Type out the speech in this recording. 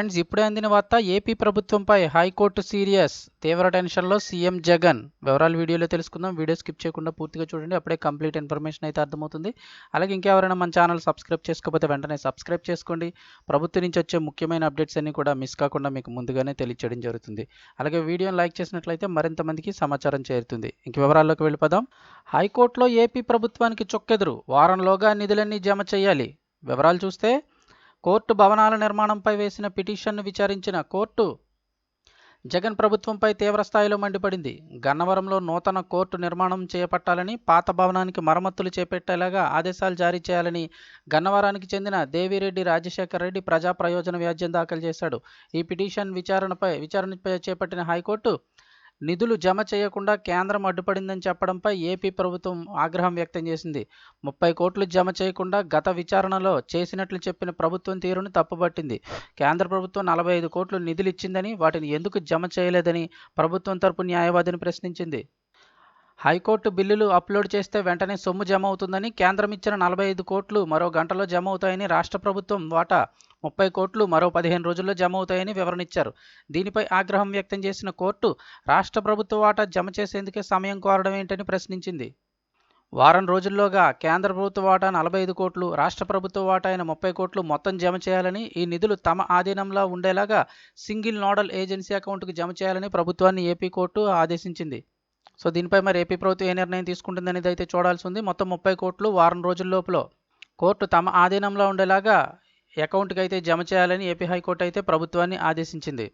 Friends ఇప్పుడే అందిన వార్త ఏపీ ప్రభుత్వంపై హైకోర్టు సీరియస్. తీవ్ర టెన్షన్లో సీఎం జగన్. వివరాలు వీడియోలో తెలుసుకుందాం. వీడియో స్కిప్ చేయకుండా పూర్తిగా చూడండి. అప్పుడే కంప్లీట్ ఇన్ఫర్మేషన్ అయితే అర్థమవుతుంది. అలాగే ఇంకెవరైనా మన ఛానల్ సబ్స్క్రైబ్ చేసుకోకపోతే వెంటనే సబ్స్క్రైబ్ చేసుకోండి. ప్రభుత్వం నుంచి వచ్చే ముఖ్యమైన అప్డేట్స్ అన్ని కూడా మిస్ కాకుండా మీకు ముందుగానే తెలియచేయడం జరుగుతుంది. అలాగే వీడియోని లైక్ చేసినట్లయితే మరింత మందికి సమాచారం చేరుతుంది. ఇంక వివరాల్లోకి వెళ్ళిపోదాం. హైకోర్టులో ఏపీ ప్రభుత్వానికి చొక్కెదురు. వారంలోగా నిధులన్నీ జమ చేయాలి. వివరాలు చూస్తే కోర్టు భవనాల నిర్మాణంపై వేసిన పిటిషన్ను విచారించిన కోర్టు జగన్ ప్రభుత్వంపై తీవ్రస్థాయిలో మండిపడింది. గన్నవరంలో నూతన కోర్టు నిర్మాణం చేపట్టాలని పాత భవనానికి మరమ్మతులు చేపట్టేలాగా ఆదేశాలు జారీ చేయాలని గన్నవరానికి చెందిన దేవిరెడ్డి రాజశేఖర రెడ్డి ప్రజా ప్రయోజన వ్యాజ్యం దాఖలు చేశాడు. ఈ పిటిషన్ విచారణపై విచారణపై చేపట్టిన హైకోర్టు నిధులు జమ చేయకుండా కేంద్రం అడ్డుపడిందని చెప్పడంపై ఏపీ ప్రభుత్వం ఆగ్రహం వ్యక్తం చేసింది. ముప్పై కోట్లు జమ చేయకుండా గత విచారణలో చేసినట్లు చెప్పిన ప్రభుత్వం తీరును తప్పుపట్టింది. కేంద్ర ప్రభుత్వం నలభై ఐదు కోట్లు నిధులు ఇచ్చిందని వాటిని ఎందుకు జమ చేయలేదని ప్రభుత్వం తరపు న్యాయవాదిని ప్రశ్నించింది. హైకోర్టు బిల్లులు అప్లోడ్ చేస్తే వెంటనే సొమ్ము జమ అవుతుందని కేంద్రం ఇచ్చిన నలభై ఐదు కోట్లు మరో గంటలో జమ అవుతాయని రాష్ట్ర ప్రభుత్వం వాటా ముప్పై కోట్లు మరో పదిహేను రోజుల్లో జమ అవుతాయని వివరణ ఇచ్చారు దీనిపై ఆగ్రహం వ్యక్తం చేసిన కోర్టు రాష్ట్ర ప్రభుత్వ వాటా జమ చేసేందుకే సమయం కోరడం ఏంటని ప్రశ్నించింది. వారం రోజుల్లోగా కేంద్ర ప్రభుత్వ వాటా నలభై ఐదు కోట్లు రాష్ట్ర ప్రభుత్వ వాటా అయిన ముప్పై కోట్లు మొత్తం జమ చేయాలని ఈ నిధులు తమ ఆధీనంలో ఉండేలాగా సింగిల్ నోడల్ ఏజెన్సీ అకౌంట్కు జమ చేయాలని ప్రభుత్వాన్ని ఏపీ కోర్టు ఆదేశించింది. సో దీనిపై మరి ఏపీ ప్రభుత్వం ఏ నిర్ణయం తీసుకుంటుందనేది అయితే చూడాల్సి ఉంది మొత్తం ముప్పై కోట్లు వారం రోజుల లోపల కోర్టు తమ ఆధీనంలో ఉండేలాగా అకౌంట్కి అయితే జమ చేయాలని ఏపీ హైకోర్టు అయితే ప్రభుత్వాన్ని ఆదేశించింది.